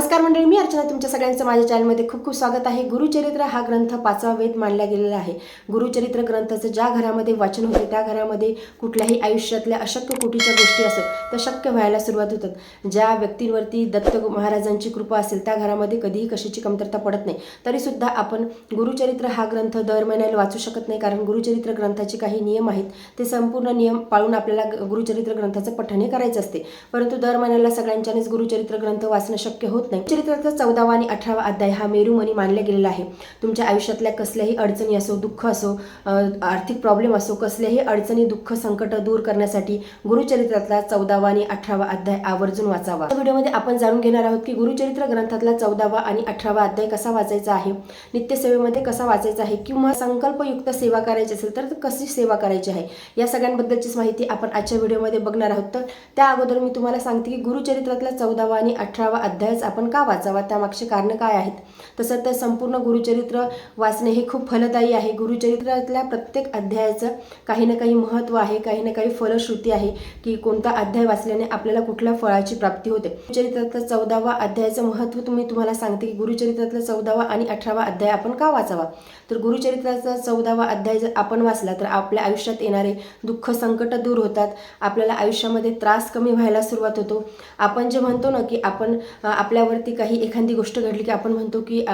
नमस्कार मंडळी मी अर्चना. तुमच्या सगळ्यांचं माझ्या चॅनलमध्ये खूप खूप स्वागत आहे. गुरुचरित्र हा ग्रंथ पाचवा वेद मानला गेलेला आहे. गुरुचरित्र ग्रंथाचं ज्या घरामध्ये वाचन होते त्या घरामध्ये कुठल्याही आयुष्यातल्या अशक्य कोटीच्या गोष्टी असत त्या शक्य व्हायला सुरुवात होतात. ज्या व्यक्तींवरती दत्त महाराजांची कृपा असेल त्या घरामध्ये कधीही कशाची कमतरता पडत नाही. तरीसुद्धा आपण गुरुचरित्र हा ग्रंथ दर महिन्याला वाचू शकत नाही कारण गुरुचरित्र ग्रंथाचे काही नियम आहेत. ते संपूर्ण नियम पाळून आपल्याला गुरुचरित्र ग्रंथाचं पठण हे करायचं असते. परंतु दर महिन्याला सगळ्यांच्यानेच गुरुचरित्र ग्रंथ वाचणं शक्य होत नाही. चरित्राचा चौदावा आणि अठरावा अध्याय हा मेरुमणी मानला गेलेला आहे. तुमच्या आयुष्यातल्या कसल्याही अडचणी असो दुःख असो आर्थिक प्रॉब्लेम असो कसल्याही अडचणी दुःख संकट दूर करण्यासाठी गुरुचरित्रातला चौदावा आणि अठरावा अध्याय आवर्जून वाचावा. या व्हिडिओमध्ये आपण जाणून घेणार आहोत की गुरुचरित्र ग्रंथातला चौदावा आणि अठरावा अध्याय कसा वाचायचा आहे नित्यसेवेमध्ये कसा वाचायचा आहे किंवा संकल्पयुक्त सेवा करायची असेल तर कशी सेवा करायची आहे या सगळ्यांबद्दलचीच माहिती आपण आजच्या व्हिडिओमध्ये बघणार आहोत. तर त्या अगोदर मी तुम्हाला सांगते की गुरुचरित्रातला चौदावा आणि अठरावा अध्यायच आपण आपण का वाचावा? त्यामागचे कारणं काय आहेत? तसं तर संपूर्ण गुरुचरित्र वाचणे हे खूप फलदायी आहे. गुरुचरित्रातल्या प्रत्येक अध्यायाचं काही ना काही महत्त्व आहे काही ना काही फलश्रुती आहे की कोणता अध्याय वाचल्याने आपल्याला कुठल्या फळाची प्राप्ती होते. गुरुचरित्रातलं चौदावा अध्यायाचं महत्त्व तुम्ही तुम्हाला सांगते की गुरुचरित्रातला चौदावा आणि अठरावा अध्याय आपण का वाचावा? तर गुरुचरित्राचा चौदावा अध्याय जर आपण वाचला तर आपल्या आयुष्यात येणारे दुःख संकट दूर होतात. आपल्याला आयुष्यामध्ये त्रास कमी व्हायला सुरुवात होतो. आपण जे म्हणतो ना की आपण आपल्या आपल्यावरती काही एखादी गोष्ट घडली की आपण म्हणतो की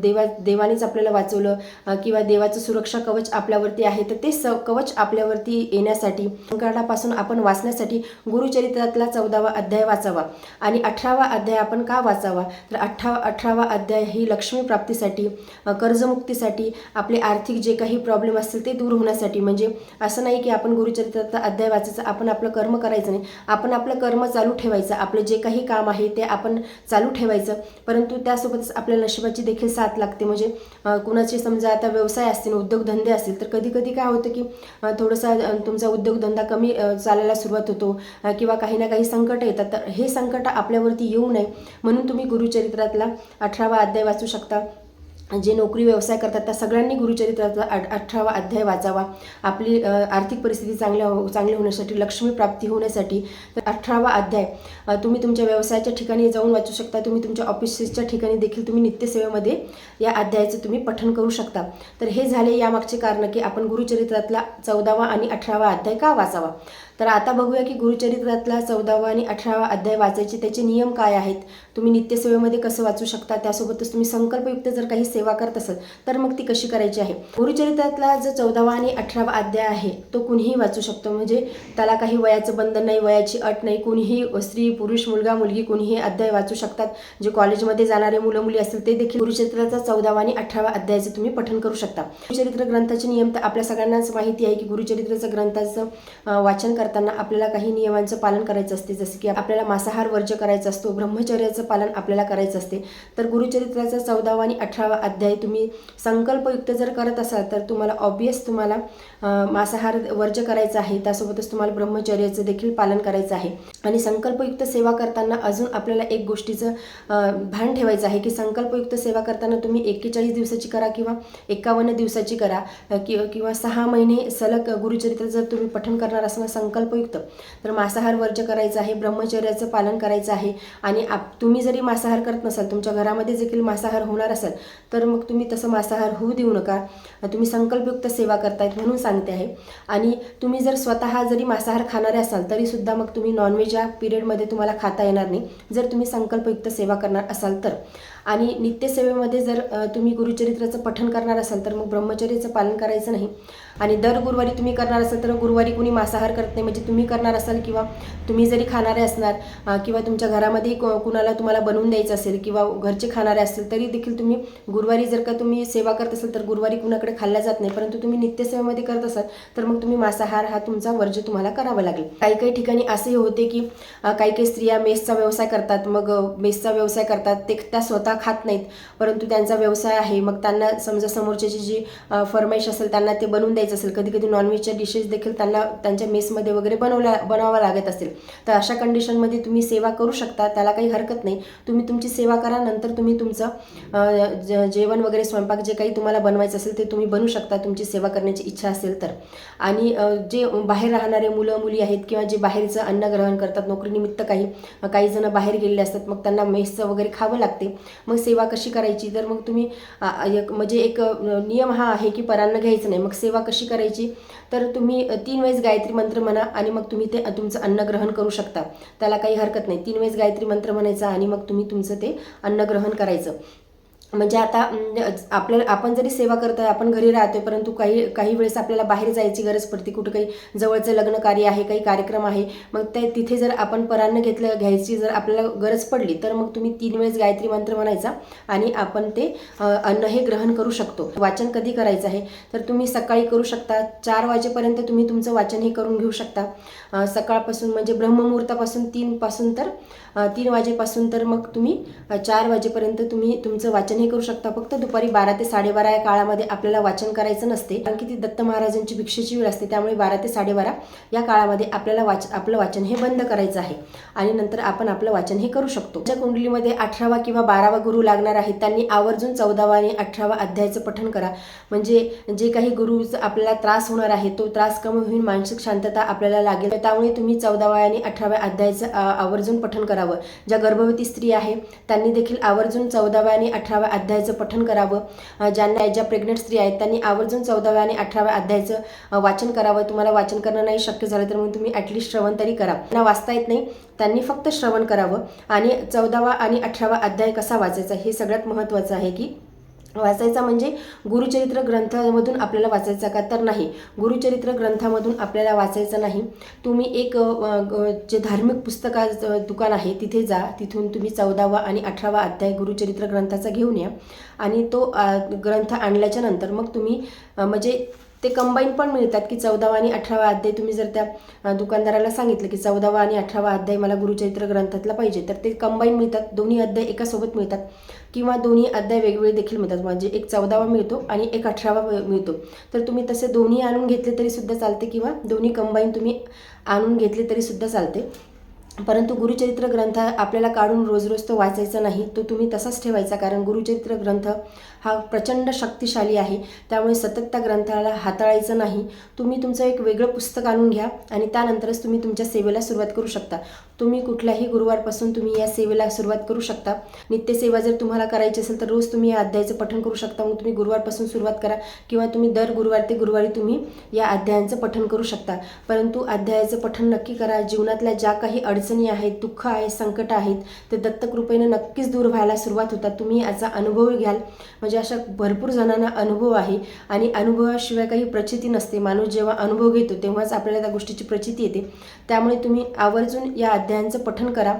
देवा देवानेच आपल्याला वाचवलं किंवा देवाचं सुरक्षा कवच आपल्यावरती आहे तर ते स कवच आपल्यावरती येण्यासाठी संकटापासून आपण वाचण्यासाठी गुरुचरित्रातला चौदावा अध्याय वाचावा. आणि अठरावा अध्याय आपण का वाचावा? तर अठरा अठरावा अध्याय ही लक्ष्मी प्राप्तीसाठी कर्जमुक्तीसाठी आपले आर्थिक जे काही प्रॉब्लेम असतील ते दूर होण्यासाठी म्हणजे असं नाही की आपण गुरुचरित्राचा अध्याय वाचायचा आपण आपलं कर्म करायचं नाही. आपण आपलं कर्म चालू ठेवायचं आपले जे काही काम आहे ते आपण चालू ठेवायचं. परंतु त्यासोबतच आपल्या नशिबाची देखील साथ लागते. म्हणजे कुणाचे समजा आता व्यवसाय असतील उद्योगधंदे असतील तर कधी कधी काय होतं की थोडंसं तुमचा उद्योगधंदा कमी चालायला सुरुवात होतो किंवा काही ना काही संकट येतात. तर हे संकट आपल्यावरती येऊ नये. म्हणून तुम्ही गुरुचरित्रातला अठरावा अध्याय वाचू शकता. जे नोकरी व्यवसाय करतात त्या सगळ्यांनी गुरुचरित्राचा अठरावा अध्याय वाचावा. आपली आर्थिक परिस्थिती चांगल्या हो चांगली होण्यासाठी लक्ष्मी प्राप्ती होण्यासाठी तर अठरावा अध्याय. तुम्ही तुमच्या व्यवसायाच्या ठिकाणी जाऊन वाचू शकता. तुम्ही तुमच्या ऑफिसेसच्या ठिकाणी देखील तुम्ही नित्यसेवेमध्ये या अध्यायाचं तुम्ही पठण करू शकता. तर हे झाले यामागचे कारण की आपण गुरुचरित्रातला चौदावा आणि अठरावा अध्याय का वाचावा? तर आता बघूया की गुरुचरित्रातला चौदावा आणि अठरावा अध्याय वाचायचे त्याचे नियम काय आहेत? तुम्ही नित्यसेवेमध्ये कसं वाचू शकता? त्यासोबतच तुम्ही संकल्पयुक्त जर काही सेवा करत असत. तर मग ती कशी करायची आहे? गुरुचरित्रातला जो चौदावा आणि अठरावा अध्याय आहे तो कुणीही वाचू शकतो. म्हणजे त्याला काही वयाचं बंधन नाही वयाची अट नाही. कुणीही स्त्री पुरुष मुलगा मुलगी कुणीही अध्याय वाचू शकतात. जे कॉलेजमध्ये जाणारे मुलं मुली असतील ते देखील गुरुचरित्राचा चौदावा आणि अठरावा अध्यायाचं तुम्ही पठन करू शकता. गुरुचरित्र ग्रंथाचे नियम तर आपल्या सगळ्यांनाच माहिती आहे की गुरुचरित्राचं ग्रंथाचं वाचन करताना आपल्याला काही नियमांचं पालन करायचं असते. जसं की आपल्याला मांसाहार वर्ज करायचा असतो ब्रह्मचर्याचं पालन आपल्याला करायचं असते. तर गुरुचरित्राचा चौदावा आणि अठरावा अध्याय तुम्ही संकल्पयुक्त जर करत असाल तर तुम्हाला ऑब्वियस तुम्हाला मांसाहार वर्ज करायचा आहे. त्यासोबतच तुम्हाला ब्रह्मचर्याचं देखील पालन करायचं आहे. आणि संकल्पयुक्त सेवा करताना अजून आपल्याला एक गोष्टीचं भान ठेवायचं आहे की संकल्पयुक्त सेवा करताना तुम्ही एक्केचाळीस दिवसाची करा किंवा एकावन्न दिवसाची करा कि किंवा सहा महिने सलग गुरुचरित्र जर तुम्ही पठण करणार असणार संकल्पयुक्त. तर मांसाहार वर्ज करायचं आहे ब्रह्मचर्याचं पालन करायचं आहे आणि आप तुम्ही जरी मांसाहार करत नसाल तुमच्या घरामध्ये देखील मांसाहार होणार असेल तर मग तुम्ही तसं मांसाहार होऊ देऊ नका. तुम्ही संकल्पयुक्त सेवा करतायत म्हणून सांगते आहे. आणि तुम्ही जर स्वतः जरी मांसाहार खाणारे असाल तरीसुद्धा मग तुम्ही नॉनव्हेज ज्या पिरियडमध्ये तुम्हाला खाता येणार नाही. जर तुम्ही संकल्पयुक्त सेवा करणार असाल तर. आणि नित्यसेवेमध्ये जर तुम्ही गुरुचरित्राचं पठण करणार असाल तर मग ब्रह्मचर्याचं पालन करायचं नाही. आणि दर गुरुवारी तुम्ही करणार असाल तर गुरुवारी कुणी मांसाहार करत नाही म्हणजे तुम्ही करणार असाल किंवा तुम्ही जरी खाणारे असणार किंवा तुमच्या घरामध्ये को- कुणाला तुम्हाला बनवून द्यायचं असेल किंवा घरचे खाणारे असतील तरी देखील तुम्ही गुरुवारी जर का तुम्ही सेवा करत असाल तर गुरुवारी कुणाकडे खाल्ल्या जात नाही परंतु तुम्ही नित्यसेवेमध्ये करत असाल तर मग तुम्ही मांसाहार हा तुमचा वर्ज तुम्हाला करावा लागेल. काही काही ठिकाणी असेही होते की काही काही स्त्रिया मेसचा व्यवसाय करतात मग मेसचा व्यवसाय करतात ते त्या स्वतः खात नाहीत परंतु त्यांचा व्यवसाय आहे मग त्यांना समजा समोरच्याची जी फरमाईश असेल त्यांना ते बनवून द्यायचं असेल कधी कधी नॉनव्हेजच्या डिशेस देखील त्यांना त्यांच्या मेसमध्ये वगैरे बनवल्या बनवावं लागत असेल. तर अशा कंडिशनमध्ये तुम्ही सेवा करू शकता त्याला काही हरकत नाही. तुम्ही तुमची सेवा करा नंतर तुम्ही तुमचं जेवण वगैरे स्वयंपाक जे काही तुम्हाला बनवायचं असेल ते तुम्ही बनवू शकता तुमची सेवा करण्याची इच्छा असेल तर. आणि जे बाहेर राहणारे मुलं मुली आहेत किंवा जे बाहेरचं अन्न ग्रहण करतात नोकरीनिमित्त काही काही जण बाहेर गेलेले असतात मग त्यांना मेसचं वगैरे खावं लागते. मग सेवा कशी करायची? तर मग तुम्ही एक म्हणजे एक नियम हा आहे की परांना घ्यायचं नाही. मग सेवा कशी करायची? तर तुम्ही तीन वेळेस गायत्री मंत्र म्हणा आणि मग तुम्ही ते तुमचं अन्न ग्रहण करू शकता. त्याला काही हरकत नाही. तीन वेळेस गायत्री मंत्र म्हणायचा आणि मग तुम्ही तुमचं ते अन्न ग्रहण करायचं. म्हणजे आता म्हणजे आपल्याला आपण जरी सेवा करतोय आपण घरी राहतोय परंतु काही काही वेळेस आपल्याला बाहेर जायची गरज पडते. कुठं काही जवळचं लग्न कार्य आहे काही कार्यक्रम आहे मग ते तिथे जर आपण परान्न घेतलं घ्यायची जर आपल्याला गरज पडली तर मग तुम्ही तीन वेळेस गायत्री मंत्र म्हणायचा आणि आपण ते अन्न हे ग्रहण करू शकतो. वाचन कधी करायचं आहे? तर तुम्ही सकाळी करू शकता चार वाजेपर्यंत तुम्ही तुमचं वाचन हे करून घेऊ शकता. सकाळपासून म्हणजे ब्रह्ममुहूर्तापासून तीनपासून तर तीन वाजेपासून तर मग तुम्ही चार वाजेपर्यंत तुम्ही तुमचं वाचन वाचनही करू शकता. फक्त दुपारी बारा ते साडेबारा या काळामध्ये आपल्याला वाचन करायचं नसते. कारण की ती दत्त महाराजांची भिक्षेची वेळ असते. त्यामुळे बारा ते साडेबारा या काळामध्ये आपल्याला वाच आपलं वाचन हे बंद करायचं आहे. आणि नंतर आपण आपलं वाचन हे करू शकतो. ज्या कुंडलीमध्ये अठरावा किंवा बारावा गुरु लागणार आहे त्यांनी आवर्जून चौदावा आणि अठरावा अध्यायाचं पठण करा. म्हणजे जे काही गुरुचा आपल्याला त्रास होणार आहे तो त्रास कमी होईल मानसिक शांतता आपल्याला लागेल. त्यामुळे तुम्ही चौदाव्या आणि अठराव्या अध्यायाचं आवर्जून पठण करावं. ज्या गर्भवती स्त्री आहे त्यांनी देखील आवर्जून चौदाव्या आणि अठराव्या अध्यायाचं पठण करावं. ज्यांना ज्या प्रेग्नेंट स्त्री आहेत त्यांनी आवर्जून चौदाव्या आणि अठराव्या अध्यायाचं वाचन करावं. तुम्हाला वाचन करणं नाही शक्य झालं तर मग तुम्ही ॲटलिस्ट श्रवण तरी करा. त्यांना वाचता येत नाही त्यांनी फक्त श्रवण करावं. आणि चौदावा आणि अठरावा अध्याय कसा वाचायचा हे सगळ्यात महत्त्वाचं आहे की वाचायचा म्हणजे गुरुचरित्र ग्रंथामधून आपल्याला वाचायचा का? तर नाही. गुरुचरित्र ग्रंथामधून आपल्याला वाचायचं नाही. तुम्ही एक जे धार्मिक पुस्तकाचं दुकान आहे तिथे जा. तिथून तुम्ही चौदावा आणि अठरावा अध्याय गुरुचरित्र ग्रंथाचा घेऊन या. आणि तो ग्रंथ आणल्याच्या नंतर मग तुम्ही म्हणजे ते कंबाईन पण मिळतात की चौदावा आणि अठरावा अध्याय. तुम्ही जर त्या दुकानदाराला सांगितलं की चौदावा आणि अठरावा अध्याय मला गुरुचरित्र ग्रंथातला पाहिजे तर ते कंबाईन मिळतात. दोन्ही अध्याय एकासोबत मिळतात. किंवा दोन्ही अध्याय वेगवेगळे देखील मिळतात. म्हणजे एक चौदावा मिळतो आणि एक अठरावा मिळतो. तर तुम्ही तसे दोन्ही आणून घेतले तरी सुद्धा चालते किंवा दोन्ही कंबाईन तुम्ही आणून घेतले तरी सुद्धा चालते. परंतु गुरुचरित्र ग्रंथ आपल्याला काढून रोज रोज तो वाचायचा नाही तो तुम्ही तसाच ठेवायचा. कारण गुरुचरित्र ग्रंथ हा प्रचंड शक्तिशाली आहे. त्यामुळे सतत त्या ग्रंथाला हाताळायचं नाही. तुम्ही तुमचं एक वेगळं पुस्तक आणून घ्या आणि त्यानंतरच तुम्ही तुमच्या सेवेला सुरुवात करू शकता. तुम्ही कुठल्याही गुरुवारपासून तुम्ही या सेवेला सुरुवात करू शकता. नित्यसेवा जर तुम्हाला करायची असेल तर रोज तुम्ही या अध्यायाचं पठण करू शकता. मग तुम्ही गुरुवारपासून सुरुवात करा किंवा तुम्ही दर गुरुवार ते गुरुवारी तुम्ही या अध्यायांचं पठण करू शकता. परंतु अध्यायाचं पठण नक्की करा. जीवनातल्या ज्या काही अडचणी आहेत दुःख आहे संकट आहेत ते दत्तकृपेनं नक्कीच दूर व्हायला सुरुवात होतात. तुम्ही याचा अनुभव घ्याल. म्हणजे म्हणजे अशा भरपूर जणांना अनुभव आहे आणि अनुभवाशिवाय काही प्रचिती नसते. माणूस जेव्हा अनुभव घेतो तेव्हाच आपल्याला त्या गोष्टीची प्रचिती येते. त्यामुळे तुम्ही आवर्जून या अध्यायांचं पठण करा.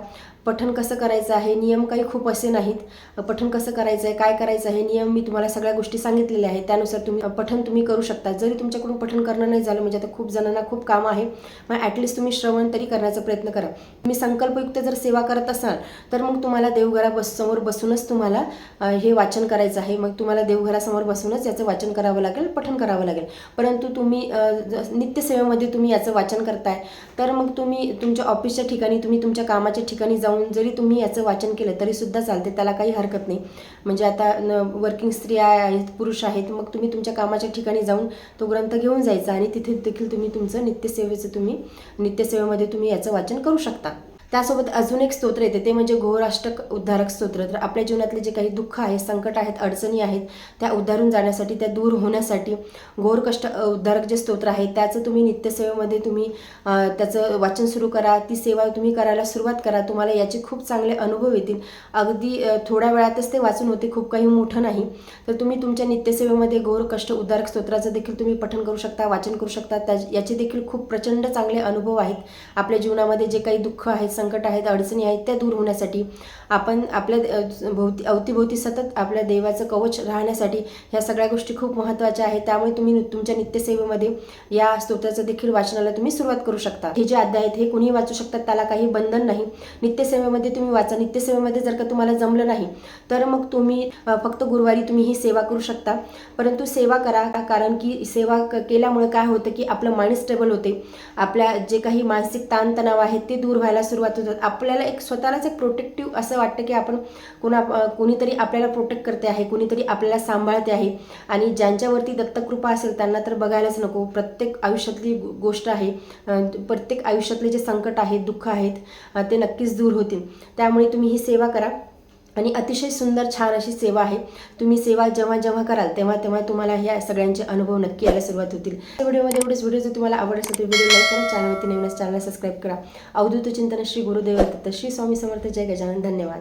पठण कसं करायचं आहे? नियम काही खूप असे नाहीत. पठण कसं करायचं आहे काय करायचं आहे? नियम मी तुम्हाला सगळ्या गोष्टी सांगितलेल्या आहेत. त्यानुसार तुम्ही पठण तुम्ही करू शकता. जरी तुमच्याकडून पठण करणं नाही झालं म्हणजे आता खूप जणांना खूप काम आहे मग ॲटलिस्ट तुम्ही श्रवण तरी करण्याचा प्रयत्न करा. तुम्ही संकल्पयुक्त जर सेवा करत असाल तर मग तुम्हाला देवघरा बस समोर बसूनच तुम्हाला हे वाचन करायचं आहे. मग तुम्हाला देवघरासमोर बसूनच याचं वाचन करावं लागेल पठण करावं लागेल. परंतु तुम्ही नित्यसेवेमध्ये तुम्ही याचं वाचन करताय तर मग तुम्ही तुमच्या ऑफिसच्या ठिकाणी तुम्ही तुमच्या कामाच्या ठिकाणी जाऊन जरी तुम्ही याचं वाचन केलं तरी सुद्धा चालते त्याला काही हरकत नाही. म्हणजे आता वर्किंग स्त्रिया आहेत पुरुष आहेत मग तुम्ही तुमच्या कामाच्या ठिकाणी जाऊन तो ग्रंथ घेऊन जायचा आणि तिथे देखील तुम्ही तुमचं नित्यसेवेचं तुम्ही नित्यसेवेमध्ये तुम्ही याचं वाचन करू शकता. त्यासोबत अजून एक स्तोत्र येते ते म्हणजे घोराष्टक उद्धारक स्तोत्र. तर आपल्या जीवनातले जे काही दुःख आहे संकट आहेत अडचणी आहेत त्या उद्धारून जाण्यासाठी त्या दूर होण्यासाठी घोर कष्ट उद्धारक जे स्तोत्र आहे त्याचं तुम्ही नित्यसेवेमध्ये तुम्ही त्याचं वाचन सुरू करा ती सेवा तुम्ही करायला सुरुवात करा तुम्हाला याचे खूप चांगले अनुभव येतील. अगदी थोड्या वेळातच ते वाचून होते खूप काही मोठं नाही. तर तुम्ही तुमच्या नित्यसेवेमध्ये घोर कष्ट उद्धारक स्तोत्राचं देखील तुम्ही पठण करू शकता वाचन करू शकता. त्या याचे देखील खूप प्रचंड चांगले अनुभव आहेत. आपल्या जीवनामध्ये जे काही दुःख आहेत संकट आहेत अडचणी आहेत त्या दूर होण्यासाठी आपण आपल्या भोवती अवतीभोवती सतत आपल्या देवाचं कवच राहण्यासाठी ह्या सगळ्या गोष्टी खूप महत्त्वाच्या आहेत. त्यामुळे तुम्ही तुमच्या नित्यसेवेमध्ये या स्तोत्राचं देखील वाचनाला तुम्ही सुरुवात करू शकता. हे जे अध्याय आहेत हे कुणीही वाचू शकतात त्याला काही बंधन नाही. नित्यसेवेमध्ये तुम्ही वाचा. नित्यसेवेमध्ये जर का तुम्हाला जमलं नाही तर मग तुम्ही फक्त गुरुवारी तुम्ही ही सेवा करू शकता. परंतु सेवा करा कारण की सेवा क- केल्यामुळे काय होतं की आपलं माइंड स्टेबल होते. आपल्या जे काही मानसिक ताणतणाव आहेत ते दूर व्हायला सुरुवात सुरुवात होतात आपल्याला एक स्वतःलाच एक प्रोटेक्टिव्ह असं वाटतं की आपण कुणा कोणीतरी आपल्याला प्रोटेक्ट करते आहे कोणीतरी आपल्याला सांभाळते आहे. आणि ज्यांच्यावरती दत्तकृपा असेल त्यांना तर बघायलाच नको. प्रत्येक आयुष्यातली गोष्ट आहे प्रत्येक आयुष्यातले जे संकट आहेत दुःख आहेत ते नक्कीच दूर होतील. त्यामुळे तुम्ही ही सेवा करा. आणि अतिशय सुंदर छान अशी सेवा आहे. तुम्ही सेवा जेव्हा जेव्हा कराल तेव्हा तेव्हा तुम्हाला ह्या सगळ्यांचे अनुभव नक्की यायला सुरुवात होतील. व्हिडिओमध्ये एवढेच. व्हिडिओ जर तुम्हाला आवड असेल तर व्हिडिओ लाईक करा. चॅनलवरती नवीन चॅनल सबस्क्राईब करा. अवधूत चिंतन श्री गुरुदेव दत्त श्री स्वामी समर्थ. जय गजानन. धन्यवाद.